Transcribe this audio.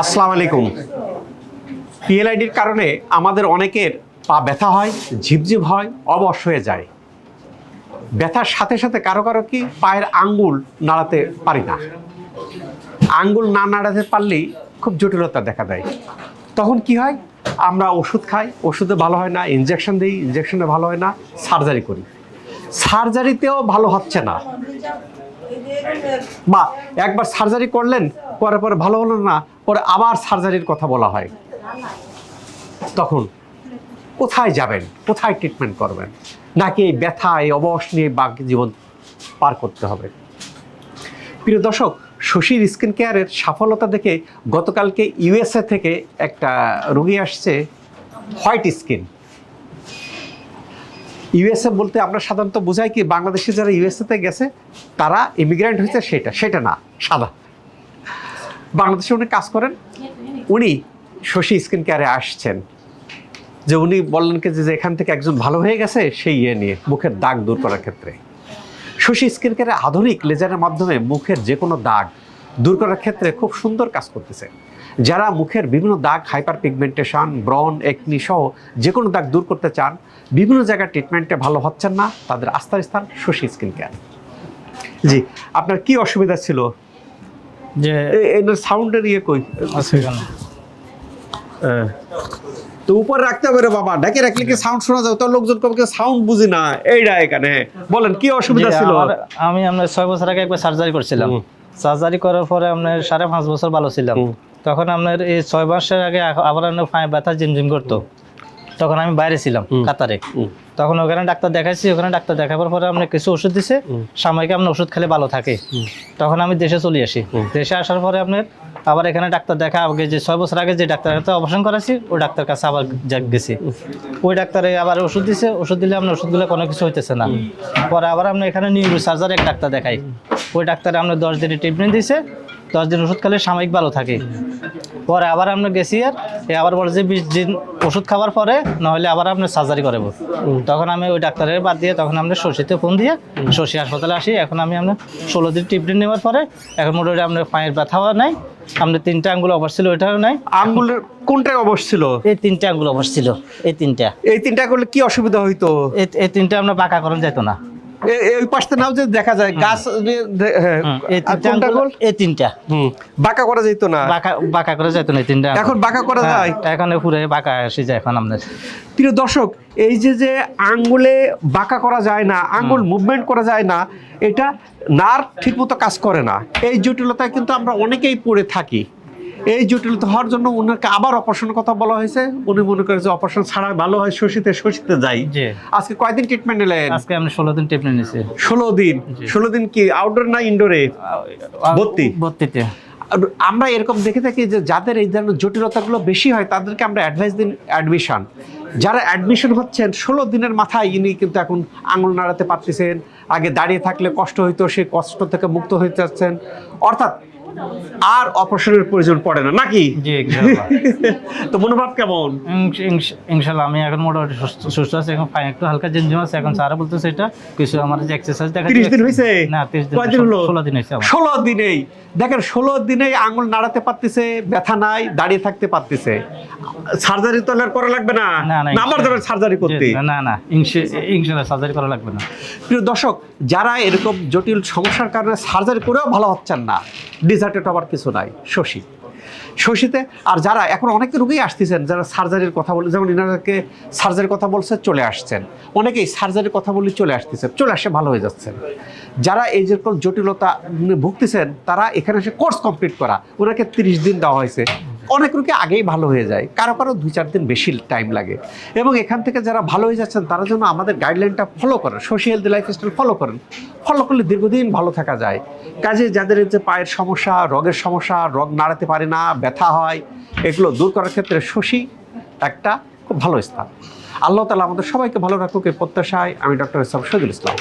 আসসালামু আলাইকুম। পিএলআইডির কারণে আমাদের অনেকের পা ব্যথা হয়, ঝিপঝিপ হয়, অবশ হয়ে যায়। ব্যথার সাথে সাথে কারও কারও কি পায়ের আঙ্গুল নাড়াতে পারি না। আঙ্গুল না নাড়াতে পারলেই খুব জটিলতা দেখা দেয়। তখন কি হয়? আমরা ওষুধ খাই, ওষুধে ভালো হয় না ইনজেকশন দিই ইনজেকশনে ভালো হয় না সার্জারি করি। সার্জারিতেও ভালো হচ্ছে না। বা একবার সার্জারি করলেন, পরে পরে ভালো হলো না, পরে আবার সার্জারির কথা বলা হয়। তখন কোথায় যাবেন? কোথায় ট্রিটমেন্ট করবেন? নাকি এই ব্যথা, এই অবশ নিয়ে বাকি জীবন পার করতে হবে? প্রিয় দর্শক, শশীর স্কিন কেয়ারের সফলতা দেখে গতকালকে ইউএসএ থেকে একটা রোগী আসছে হোয়াইট স্কিন ইউএসএ বলতে আমরা সাধারণত বোঝাই কি, বাংলাদেশে যারা ইউএসএতে গেছে, তারা ইমিগ্রেন্ট হয়েছে সেটা সেটা না, সাদা। বাংলাদেশে উনি কাজ করেন, উনি শশী স্কিন কেয়ারে আসছেন। যে উনি বললেন কি, যে এখান থেকে একজন ভালো হয়ে গেছে, সেই ইয়ে নিয়ে, মুখের দাগ দূর করার ক্ষেত্রে। শশী স্কিন কেয়ারে আধুনিক লেজারের মাধ্যমে মুখের যে কোনো দাগ দূর করার ক্ষেত্রে খুব সুন্দর কাজ করতেছে। যারা মুখের বিভিন্ন দাগ হাইপার পিগমেন্টেশন ব্রন একনি সহ যে কোনো দাগ দূর করতে চান বিভিন্ন জায়গায় ট্রিটমেন্টে ভালো হচ্ছেন না তাদের আস্থার স্থান শশী স্কিন কেয়ার জি আপনার কি অসুবিধা ছিল? যে এনার সাউন্ডের ইয়ে কই। তো উপরে রাখতে হবে রে বাবা ডাকে রাখলে কি সাউন্ড শোনা যাবে তোর লোকজন কবে সাউন্ড বুঝি না এইটা এখানে। বলেন কি অসুবিধা ছিল? আমি আপনার ছয় বছর আগে একবার সার্জারি করছিলাম। সার্জারি করার পরে আপনার সাড়ে পাঁচ বছর ভালো ছিলাম। তখন আপনার এই ছয় মাসের আগে আবার আপনার পায়ে ব্যথা জিমজিম করতো। তখন আমি বাইরে ছিলাম। কাতারে। তখন ওখানে ডাক্তার দেখাইছি ওখানে ডাক্তার দেখাবার পরে আপনি কিছু ওষুধ দিছে সাময়িক আপনার ওষুধ খেলে ভালো থাকে। তখন আমি দেশে চলে আসি। দেশে আসার পরে আপনার আবার এখানে ডাক্তার দেখা আগে যে ছয় বছর আগে যে ডাক্তার কাছে অপারেশন করাছি ওই ডাক্তার কাছে আবার গেছি। ওই ডাক্তারে আবার ওষুধ দিছে ওষুধ দিলে আপনার ওষুধগুলো কোনো কিছু হইতেছে না। পরে আবার আপনি এখানে নিউরো সার্জারি এক ডাক্তার দেখাই। ওই ডাক্তারে আপনার দশ দিনের ট্রিটমেন্ট দিছে দশ দিন ওষুধ খেলে সাময়িক ভালো থাকে। পরে আবার আমরা গেছি আর এ আবার বলে যে বিশ দিন ওষুধ খাওয়ার পরে নাহলে আবার আপনার সার্জারি করাবো। তখন আমি ওই ডাক্তারের বাদ দিয়ে তখন আমরা শশীতে ফোন দিয়ে শশী হাসপাতালে আসি। এখন আমি আপনার ষোলো দিন ট্রিটমেন্ট নেওয়ার পরে এখন মোটামুটি আপনার পায়ের ব্যথাও নাই আপনার তিনটা আঙ্গুল অবশ ছিল ওইটাও নাই। আঙ্গুলের কোনটায় অবশ ছিল? এই তিনটা আঙ্গুল অবশ ছিল এই তিনটা। এই তিনটা করলে কি অসুবিধা হইতো? এই তিনটা আপনার বাঁকা করা যেত না। এই পাশটা নাও যে দেখা যায় গাছ হ্যাঁ। এই তিনটা কোনটা আঙ্গুল? গোল? এই তিনটা। হুম। বাঁকা করা যেত না? বাঁকা বাঁকা করা যেত না এই তিনটা এখন বাঁকা করা হ্যাঁ, যায়? এখন পুরো বাঁকা এসে যায় এখন আপনার প্রিয় দর্শক এই যে যে আঙ্গুলে বাঁকা করা যায় না আঙ্গুল মুভমেন্ট করা যায় না এটা নার্ভ ঠিকমতো কাজ করে না। এই জটিলতায় কিন্তু আমরা অনেকেই পড়ে থাকি। এই জটিলতা হওয়ার জন্য ওনাকে আবার অপারেশনের কথা বলা হয়েছে। উনি মনে করে যে অপারেশন ছাড়া ভালো হয় শশীতে শশীতে যাই। আজকে কয়দিন ট্রিটমেন্ট নিলেন? আজকে আমি ষোলো দিন ট্রিটমেন্ট নিয়েছি ষোলো দিন? ষোলো দিন কি আউটডোর না ইনডোরে ভর্তি? ভর্তিতে। আমরা এরকম দেখে থাকি যে যাদের এই ধরনের জটিলতাগুলো বেশি হয় তাদেরকে আমরা অ্যাডভাইস দিন অ্যাডমিশন যারা অ্যাডমিশন হচ্ছেন ষোলো দিনের মাথায় ইনি কিন্তু এখন আঙুল নাড়াতে পারতেছেন। আগে দাঁড়িয়ে থাকলে কষ্ট হইতো সেই কষ্ট থেকে মুক্ত হয়ে যাচ্ছেন অর্থাৎ আর অপারেশনের প্রয়োজন পড়ে না নাকি? জি তো মনোভাব কেমন? ইনশ- ইনশ- আমি এখন মোটামুটি সুস্থ সুস্থ আছি এখন পায়ে একটু হালকা জিনজিম আছে এখন স্যারা বলতেছে এটা কিছু আমার যে এক্সারসাইজ দেখা তিরিশ দিন হয়েছে না তিরিশ দিন কয়দিন হলো? ষোলো দিন হয়েছে ষোলো দিনেই। দেখেন ষোলো দিনেই আঙুল নাড়াতে পারতেছে ব্যথা নাই দাঁড়িয়ে থাকতে পারতেছে। সার্জারি তো আর করা লাগবে না। না না আমার যাবেন সার্জারি করতে। না না ইনশা- ইনশাআল্লাহ সার্জারি করা লাগবে না। প্রিয় দর্শক যারা এরকম জটিল সমস্যার কারণে সার্জারি করেও ভালো হচ্ছেন না ডিজার্টেড আবার কিছু নাই, শশী। শশীতে আর যারা এখন অনেক রোগী আসতেছেন, যারা সার্জারির কথা বলে যেমন ইনারাকে সার্জারির কথা বলছে, চলে আসছেন। অনেকেই সার্জারির কথা বলে চলে আসতেছে, চলে আসে ভালো হয়ে যাচ্ছেন। যারা এই যেরকম জটিলতা ভুগতেছেন, তারা এখানে এসে কোর্স কমপ্লিট করা। ওনাকে তিরিশ দিন দেওয়া হয়েছে। অনেক রোগী আগেই ভালো হয়ে যায়। কারও কারও দুই চার দিন বেশি টাইম লাগে। এবং এখান থেকে যারা ভালো হয়ে যাচ্ছেন, তারা যেন আমাদের গাইডলাইনটা ফলো করেন সোশ্যাল হেলদি লাইফস্টাইল ফলো করেন। ফলো করলে দীর্ঘদিন ভালো থাকা যায়। কাজে যাদের যে পায়ের সমস্যা, রগের সমস্যা, রগ নাড়াতে পারে না, ব্যথা হয়, এগুলো দূর করার ক্ষেত্রে শশী একটা খুব ভালো স্থান। আল্লাহ তালা আমাদের সবাইকে ভালো রাখুক, এই প্রত্যাশায় আমি ডক্টর ইসলাম শহীদুল ইসলাম।